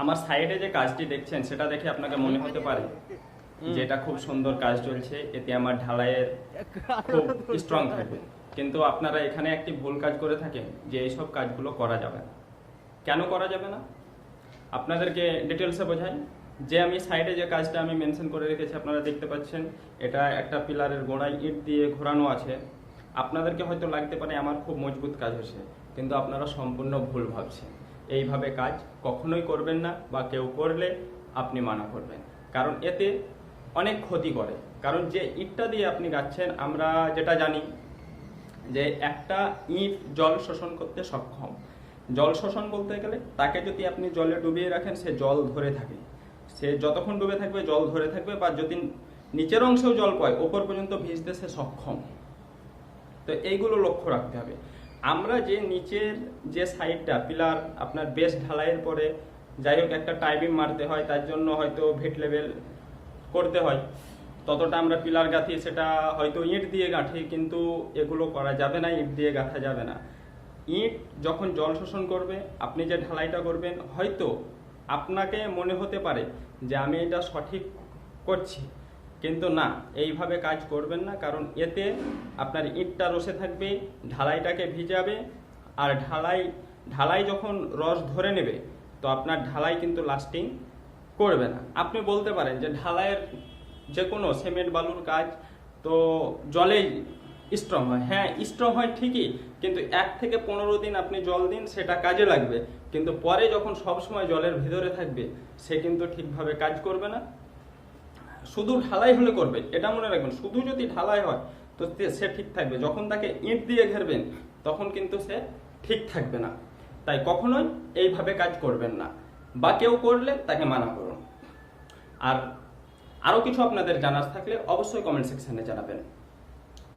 আমার সাইডে যে কাজটি দেখছেন সেটা দেখে আপনাকে মনে হতে পারে যে এটা খুব সুন্দর কাজ চলছে। এতে আমার ঢালাইয়ের খুব স্ট্রং থাকবে। কিন্তু আপনারা এখানে একটি ভুল কাজ করে থাকেন যে এইসব কাজগুলো করা যাবে না। কেন করা যাবে না? আপনাদেরকে ডিটেলসে বোঝাই। যে আমি সাইডে যে কাজটা আমি মেনশন করে রেখেছি আপনারা দেখতে পাচ্ছেন এটা একটা পিলারের গোড়ায় ইট দিয়ে ঘোরানো আছে। আপনাদেরকে হয়তো লাগতে পারে আমার খুব মজবুত কাজ হয়েছে কিন্তু আপনারা সম্পূর্ণ ভুল ভাবছেন। এইভাবে কাজ কখনোই করবেন না বা কেউ করলে আপনি মানা করবেন। কারণ এতে অনেক ক্ষতি করে। কারণ যে ইটটা দিয়ে আপনি গাচ্ছেন, আমরা যেটা জানি যে একটা ইট জল শোষণ করতে সক্ষম। জল শোষণ বলতে গেলে তাকে যদি আপনি জলে ডুবিয়ে রাখেন, সে জল ধরে থাকে। সে যতক্ষণ ডুবে থাকবে, জল ধরে থাকবে বা যদি নিচের অংশেও জল পায়, ওপর পর্যন্ত ভিজতে সে সক্ষম। তো এইগুলো লক্ষ্য রাখতে হবে। আমরা যে নিচের যে সাইডটা, পিলার আপনার বেস ঢালাইয়ের পরে যাই হোক একটা টাইমিং মারতে হয়, তার জন্য হয়তো ভেট লেভেল করতে হয়। ততটা আমরা পিলার গাঁথি, সেটা হয়তো ইঁট দিয়ে গাঁথি, কিন্তু এগুলো করা যাবে না, ইঁট দিয়ে গাঁথা যাবে না। ইঁট যখন জল শোষণ করবে, আপনি যে ঢালাইটা করবেন, হয়তো আপনাকে মনে হতে পারে যে আমি এটা সঠিক করছি। কিন্তু না, এইভাবে কাজ করবেন না, কারণ এতে আপনার ইটটা রসে থাকবে, ঢালাইটাকে ভিজাবে, আর ঢালাই ঢালাই যখন রস ধরে নেবে, তো আপনার ঢালাই কিন্তু লাস্টিং করবে না। আপনি বলতে পারেন যে ঢালাইয়ের যে কোনো সিমেন্ট, বালুর কাজ তো জলেই স্ট্রং হয়। হ্যাঁ স্ট্রং হয় ঠিকই, কিন্তু এক থেকে পনেরো দিন আপনি জল দিন, সেটা কাজে লাগবে। কিন্তু পরে যখন সব সময় জলের ভিতরে থাকবে, সে কিন্তু ঠিকভাবে কাজ করবে না। শুধু ঢালাই হলে করবে, এটা মনে রাখবেন শুধু যদি ঢালাই হয়, তো সে ঠিক থাকবে। যখন তাকে ইঁট দিয়ে ঘেরবেন, তখন কিন্তু সে ঠিক থাকবে না। তাই কখনোই এইভাবে কাজ করবেন না, বা কেউ করলে তাকে মানা করুন। আর আরও কিছু আপনাদের জানার থাকলে অবশ্যই কমেন্ট সেকশানে জানাবেন।